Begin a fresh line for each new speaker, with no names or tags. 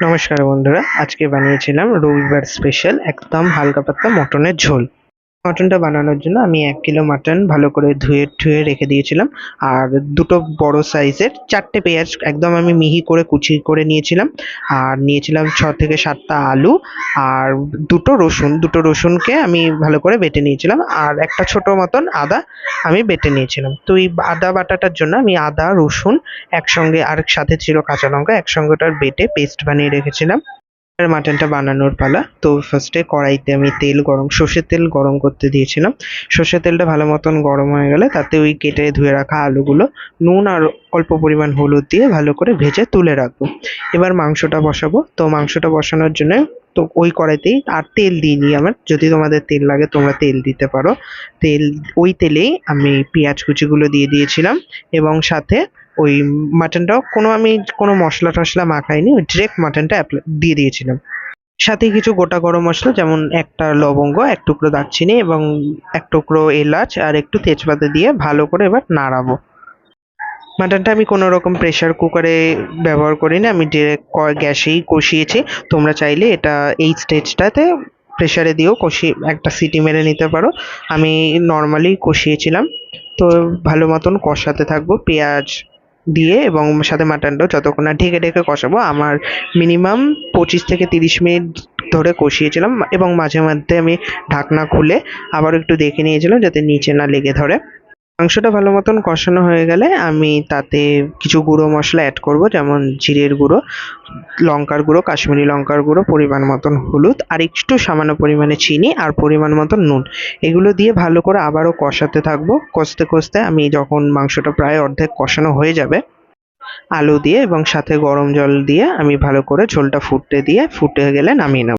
নমস্কার বন্ধুরা আজকে বানিয়েছিলাম রবিবার স্পেশাল একদম হালকা পাতলা মটনের ঝোল। মটনটা বানানোর জন্য আমি এক কিলো মাটন ভালো করে ধুয়ে ঠুয়ে রেখে দিয়েছিলাম। আর দুটো বড় সাইজের চারটে পেঁয়াজ একদম আমি মিহি করে কুচি করে নিয়েছিলাম। আর নিয়েছিলাম ছ থেকে সাতটা আলু আর দুটো রসুন। দুটো রসুনকে আমি ভালো করে বেটে নিয়েছিলাম আর একটা ছোট মতন আদা আমি বেটে নিয়েছিলাম। তো এই আদা বাটাটার জন্য আমি আদা, রসুন একসঙ্গে আর সাথে ছিল কাঁচা লঙ্কা একসঙ্গে ওটার বেটে পেস্ট বানিয়ে রেখেছিলাম। মাটনটা বানানোর পালা। তো ফার্স্টে কড়াইতে আমি তেল গরম, সর্ষের তেল গরম করতে দিয়েছিলাম। সর্ষের তেলটা ভালো মতন গরম হয়ে গেলে তাতে ওই কেটে ধুয়ে রাখা আলুগুলো, নুন আর অল্প পরিমাণ হলুদ দিয়ে ভালো করে ভেজে তুলে রাখব। এবার মাংসটা বসাবো। তো মাংসটা বসানোর জন্য তো ওই কড়াইতেই আর তেল দিইনি আমার। যদি তোমাদের তেল লাগে তোমরা তেল দিতে পারো। তেল, ওই তেলেই আমি পেঁয়াজ কুচিগুলো দিয়ে দিয়েছিলাম এবং সাথে ওই মাটনটাও কোনো আমি কোনো মশলা টশলা মাখাইনি, ওই ডিরেক্ট মাটনটা দিয়ে দিয়েছিলাম। সাথে কিছু গোটা গরম মশলা, যেমন একটা লবঙ্গ, এক টুকরো দারচিনি এবং এক টুকরো এলাচ আর একটু তেজপাতা দিয়ে ভালো করে এবার নাড়াবো। মাটনটা আমি কোনো রকম প্রেশার কুকারে ব্যবহার করিনি, আমি ডিরেক্ট গ্যাসেই কষিয়েছি। তোমরা চাইলে এটা এই স্টেজটাতে প্রেশারে দিয়েও কষিয়ে একটা সিটি মেরে নিতে পারো। আমি নর্মালি কষিয়েছিলাম। তো ভালো মতন কষাতে থাকব, পেঁয়াজ দিয়ে এবং সাথে মাটনটাও যতক্ষণ না ঢেকে ঢেকে কষাবো, আমার মিনিমাম পঁচিশ থেকে তিরিশ মিনিট ধরে কষিয়েছিলাম এবং মাঝে মধ্যে আমি ঢাকনা খুলে আবার একটু দেখে নিয়েছিলাম যাতে নিচে না লেগে ধরে। মাংসটা ভালো মতন কষানো হয়ে গেলে আমি তাতে কিছু গুঁড়ো মশলা অ্যাড করব, যেমন জিরের গুঁড়ো, লঙ্কার গুঁড়ো, কাশ্মীরি লঙ্কার গুঁড়ো, পরিমাণ মতন হলুদ, আর একটু সামান্য পরিমাণে চিনি আর পরিমাণ মতন নুন। এগুলো দিয়ে ভালো করে আবারও কষাতে থাকব। কষতে কষতে আমি যখন মাংসটা প্রায় অর্ধেক কষানো হয়ে যাবে, আলু দিয়ে এবং সাথে গরম জল দিয়ে আমি ভালো করে ঝোলটা ফুটতে দিয়ে, ফুটে গেলে নামিয়ে নেব।